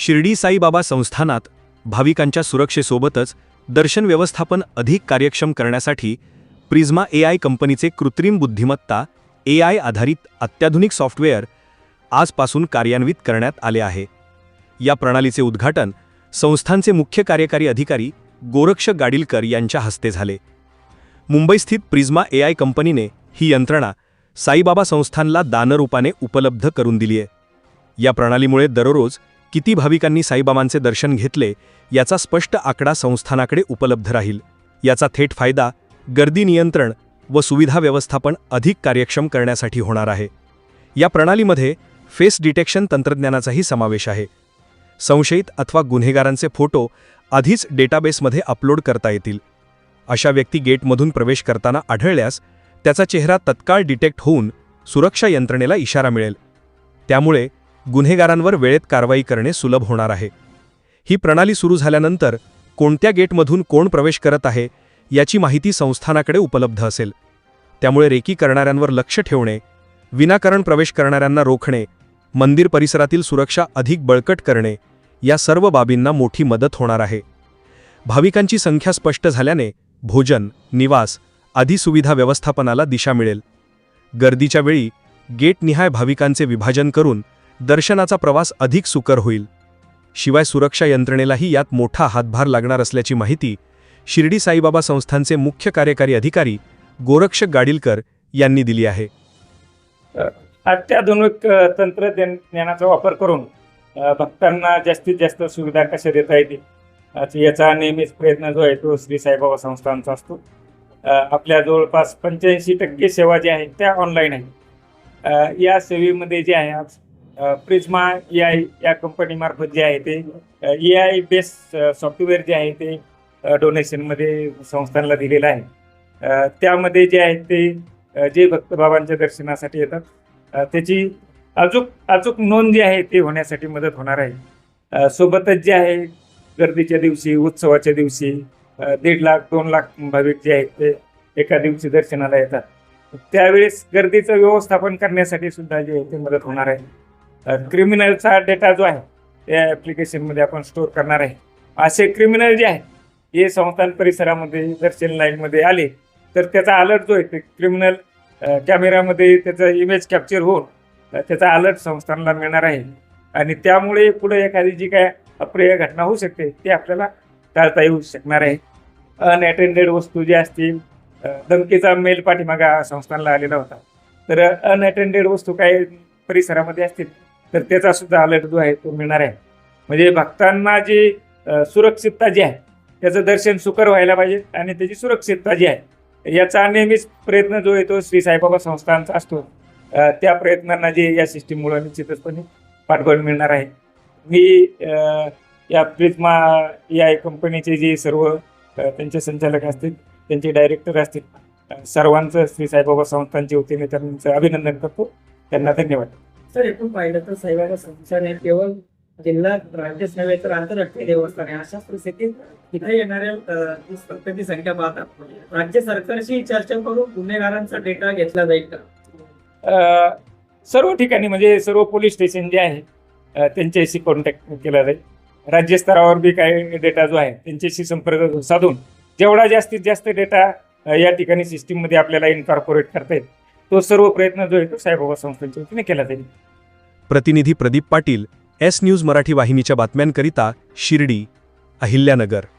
शिर्डी साईबाबा संस्थानात भाविकांच्या सुरक्षेसोबतच दर्शन व्यवस्थापन अधिक कार्यक्षम करण्यासाठी प्रिझ्मा एआय कंपनीचे कृत्रिम बुद्धिमत्ता एआय आधारित अत्याधुनिक सॉफ्टवेअर आजपासून कार्यान्वित करण्यात आले आहे. या प्रणालीचे उद्घाटन संस्थांचे मुख्य कार्यकारी अधिकारी गोरक्ष गाडीलकर यांच्या हस्ते झाले. मुंबईस्थित प्रिझ्मा एआय कंपनीने ही यंत्रणा साईबाबा संस्थानला दानरूपाने उपलब्ध करून दिली आहे या प्रणालीमुळे दररोज किती भाविकांनी साईबाबांचे दर्शन घेतले याचा स्पष्ट आकडा संस्थानाकडे उपलब्ध राहील. याचा थेट फायदा गर्दी नियंत्रण व सुविधा व्यवस्थापन अधिक कार्यक्षम करण्यासाठी होणार आहे. या प्रणालीमध्ये फेस डिटेक्शन तंत्रज्ञानाचाही समावेश आहे. संशयित अथवा गुन्हेगारांचे फोटो आधीच डेटाबेसमध्ये अपलोड करता येतील. अशा व्यक्ती गेटमधून प्रवेश करताना आढळल्यास त्याचा चेहरा तत्काळ डिटेक्ट होऊन सुरक्षा यंत्रणेला इशारा मिळेल. त्यामुळे गुन्हेगारांवर वेळेत कारवाई करणे सुलभ होणार आहे. ही प्रणाली सुरू झाल्यानंतर कोणत्या गेटमधून कोण प्रवेश करत आहे याची माहिती संस्थानाकडे उपलब्ध असेल. त्यामुळे रेकी करणाऱ्यांवर लक्ष ठेवणे विनाकारण प्रवेश करणाऱ्यांना रोखणे मंदिर परिसरातील सुरक्षा अधिक बळकट करणे या सर्व बाबींना मोठी मदत होणार आहे. भाविकांची संख्या स्पष्ट झाल्याने भोजन निवास आदी सुविधा व्यवस्थापनाला दिशा मिळेल. गर्दीच्या वेळी गेटनिहाय भाविकांचे विभाजन करून दर्शनाचा प्रवास अधिक सुकर होईल. शिवाय सुरक्षा यंत्रणेलाही यात मोठा हातभार लागणार असल्याची माहिती शिर्डी साईबाबा संस्थांचे मुख्य कार्यकारी अधिकारी गोरक्ष गाडीलकर यांनी दिली आहे. अत्याधुनिक तंत्रज्ञानाचा वापर करून भक्तांना जास्तीत जास्त सुविधा कशा देता येतील? याचा नेहमीच प्रयत्न जो आहे तो श्री साईबाबा संस्थांचा असतो. आपल्या जवळपास पंच्याऐंशी टक्के सेवा ज्या आहेत त्या ऑनलाईन आहेत. या सेवेमध्ये जे आहे आज प्रिझ्मा ए आय या कंपनीमार्फत जे आहे ते ए आय बेस सॉफ्टवेअर जे आहे ते डोनेशनमध्ये संस्थांना दिलेलं आहे. त्यामध्ये जे आहे ते जे भक्त बाबांच्या दर्शनासाठी येतात त्याची अचूक अचूक नोंद जी आहे ती होण्यासाठी मदत होणार आहे. सोबतच जे आहे गर्दीच्या दिवशी उत्सवाच्या दिवशी दीड लाख दोन लाख भाविक जे आहेत ते एका दिवशी दर्शनाला येतात. त्यावेळेस गर्दीचं व्यवस्थापन करण्यासाठी सुद्धा जे आहे ते मदत होणार आहे. क्रिमिनलचा डेटा जो आहे त्या ॲप्लिकेशनमध्ये आपण स्टोअर करणार आहे. असे क्रिमिनल जे आहेत हे संस्थान परिसरामध्ये जर सेल लाईनमध्ये आले तर त्याचा अलर्ट जो आहे ते क्रिमिनल कॅमेऱ्यामध्ये त्याचं इमेज कॅप्चर होऊन त्याचा अलर्ट संस्थानला मिळणार आहे. आणि त्यामुळे पुढे एखादी जी काय अप्रिय घटना होऊ शकते ती आपल्याला टाळता येऊ शकणार आहे. अनअटेंडेड वस्तू ज्या असतील धमकीचा मेल पाठीमागा संस्थानला आलेला होता. तर अनअटेंडेड वस्तू काय परिसरामध्ये असतील तर त्याचा सुद्धा अलर्ट जो आहे तो मिळणार आहे. म्हणजे भक्तांना जी सुरक्षितता जी आहे त्याचं दर्शन सुकर व्हायला पाहिजे आणि त्याची सुरक्षितता जी आहे याचा नेहमीच प्रयत्न जो येतो श्री साईबाबा संस्थांचा असतो. त्या प्रयत्नांना जे या सिस्टीममुळे निश्चितपणे पाठबळ मिळणार आहे. मी या प्रिझ्मा या कंपनीचे जे सर्व त्यांचे संचालक असतील त्यांचे डायरेक्टर असतील सर्वांचं श्री साईबाबा संस्थांच्या वतीने त्यांचं अभिनंदन करतो. त्यांना धन्यवाद. सर एकूण पाहिलं तर साईबाबा संस्थान हे केवळ जिल्हा राज्यच नव्हे तर आंतरराष्ट्रीय देवस्थान आहे. अशा परिस्थितीत इथे येणाऱ्या संख्या पाहता राज्य सरकारशी चर्चा करून गुन्हेगारांचा डेटा घेतला जाईल का? सर्व ठिकाणी म्हणजे सर्व पोलीस स्टेशन जे आहे त्यांच्याशी कॉन्टॅक्ट केला जाईल. राज्यस्तरावर बी काही डेटा जो आहे त्यांच्याशी संपर्क साधून जेवढा जास्तीत जास्त डेटा या ठिकाणी सिस्टीममध्ये आपल्याला इन्कॉर्पोरेट करता येईल. तो सर्व प्रयत्न जो आहे तो साईबाबा संस्थांच्या वतीने केला जाईल. प्रतिनिधी प्रदीप पाटील एस न्यूज मराठी वाहिनीच्या बातम्यांकरिता शिर्डी अहिल्यानगर.